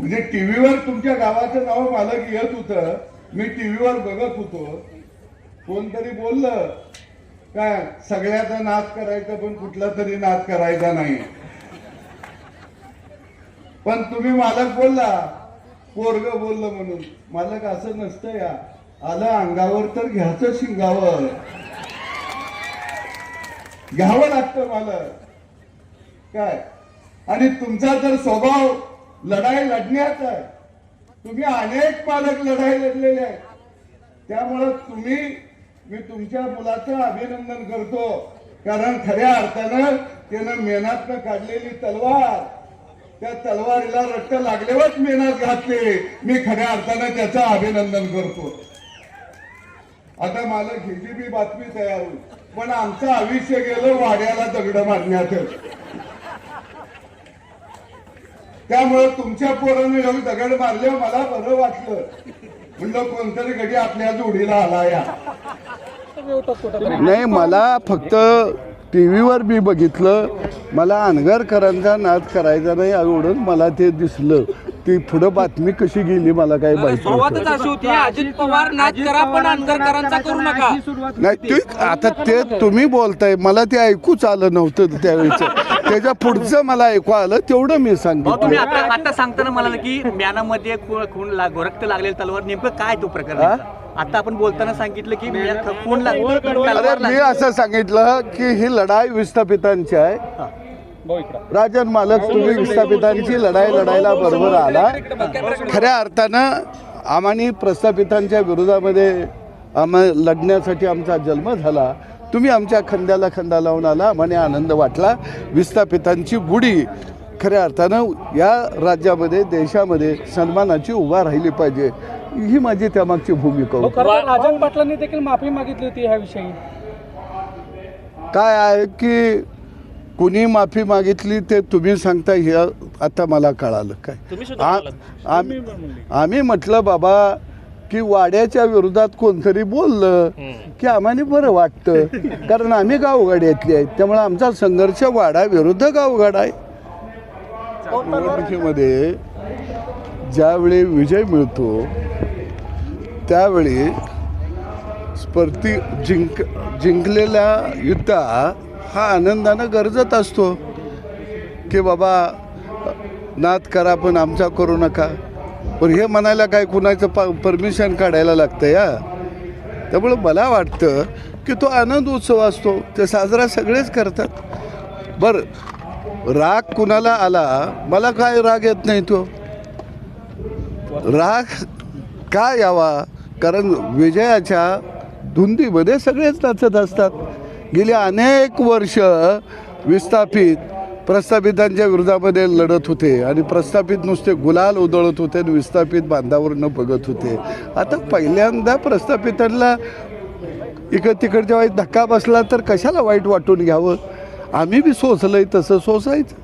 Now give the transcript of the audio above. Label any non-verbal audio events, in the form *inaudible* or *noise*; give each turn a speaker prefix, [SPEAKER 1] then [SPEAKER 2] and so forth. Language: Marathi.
[SPEAKER 1] म्हणजे टीव्हीवर तुमच्या गावाचं नाव मालक येत होतं. मी टीव्हीवर बघत होतो. कोणतरी बोललं काय सगळ्याचा नाद करायचा पण कुठला तरी नाद करायचा नाही. पण तुम्ही मालक बोलला पोरग बोललं म्हणून. मालक असं नसतं या. आलं अंगावर तर घ्यायचं शिंगावर. घ्यावं लागतं मालक. काय? आणि तुमचा जर स्वभाव लढाई लढण्याचा आहे. तुम्ही अनेक पालक लढाई लढलेले आहेत. त्यामुळं तुम्ही मी तुमच्या मुलाचं अभिनंदन करतो. कारण खऱ्या अर्थानं त्यानं मेहनतनं काढलेली तलवार त्या तलवारीला रट्ट लागल्यावरच मेहनत घातली. मी खऱ्या अर्थानं त्याचं अभिनंदन करतो. आता मला हिजीबी बातमी तयार होईल. पण आमचं आयुष्य गेलं वाड्याला दगड मारण्यातच त्यामुळे तुमच्या पोरानं येऊन दगड मारले मला बरं वाटलं. म्हणलं कोणतरी गडी आपल्या जोडीला आला या.
[SPEAKER 2] नाही मला फक्त टी व्हीवर मी बघितलं. मला अनगरकरांचा नाद करायचा नाही एवढंच मला ते दिसलं. ती पुढं बातमी कशी गेली मला काही माहिती.
[SPEAKER 3] अशी होती अजित पवार नाच करा पण अनगरकरांचा करू नका.
[SPEAKER 2] नाही ते आता ते तुम्ही बोलताय मला ते ऐकूच आलं नव्हतं त्यावेळेच. त्याच्या पुढचं मला ऐकू आलं तेवढं मी
[SPEAKER 4] भाऊ तुम्ही
[SPEAKER 2] सांगितलं
[SPEAKER 4] आता आता सांगताना म्हणाल की म्यानामध्ये खून खून लाग रक्त लागलेलं तलवार नेमकं काय तो प्रकार? आता आपण बोलताना सांगितलं की खून
[SPEAKER 2] अरे
[SPEAKER 4] तलवार
[SPEAKER 2] मी
[SPEAKER 4] लागली.
[SPEAKER 2] असं सांगितलं की ही लढाई विस्थापितांची आहे. राजन मालक तुम्ही विस्थापितांची लढाई लढायला बरोबर आला. खऱ्या अर्थानं आम्हाने प्रस्थापितांच्या विरोधामध्ये आम्हा लढण्यासाठी आमचा जन्म झाला. तुम्ही आमच्या खंद्याला खंदा लावून आला आम्हाला आनंद वाटला. विस्थापितांची गुढी खऱ्या अर्थानं या राज्यामध्ये देशामध्ये सन्मानाची उभा राहिली पाहिजे. ही माझी त्यामागची भूमिका
[SPEAKER 5] तर राजन पाटलांनी देखील माफी मागितली होती ह्याविषयी.
[SPEAKER 2] काय आहे की कुणी माफी मागितली ते तुम्ही सांगता हे आता मला कळालं काय. आ- आम्ही आम्ही म्हटलं बाबा की वाड्याच्या विरोधात कोणतरी बोललं की आम्हाला बरं वाटतं. *laughs* कारण आम्ही गावगाड्यातली आहेत त्यामुळे आमचा संघर्ष वाडा विरुद्ध गावगाडा आहे. निवडणुकीमध्ये ज्यावेळी विजय मिळतो त्यावेळी स्पर्धी जिंक जिंकलेला युद्धा हा आनंदानं गरजत असतो. की बाबा नाद करा पण आमचा करू नका. पण हे म्हणायला काय कुणाचं प परमिशन काढायला लागतं या त्यामुळं मला वाटतं की तो आनंद उत्सव असतो ते साजरा सगळेच करतात. बरं राग कुणाला आला मला काय राग येत नाही तो? राग का यावा? कारण विजयाच्या धुंदीमध्ये सगळेच नाचत असतात. गेली अनेक वर्ष विस्थापित प्रस्थापितांच्या विरोधामध्ये लढत होते आणि प्रस्थापित नुसते गुलाल उधळत होते आणि विस्थापित बांधावर न बघत होते. आता पहिल्यांदा प्रस्थापितांना इकड तिकडच्या वाईट धक्का बसला तर कशाला वाईट वाटून घ्यावं? आम्ही बी सोसलंय तसं सोसायचं.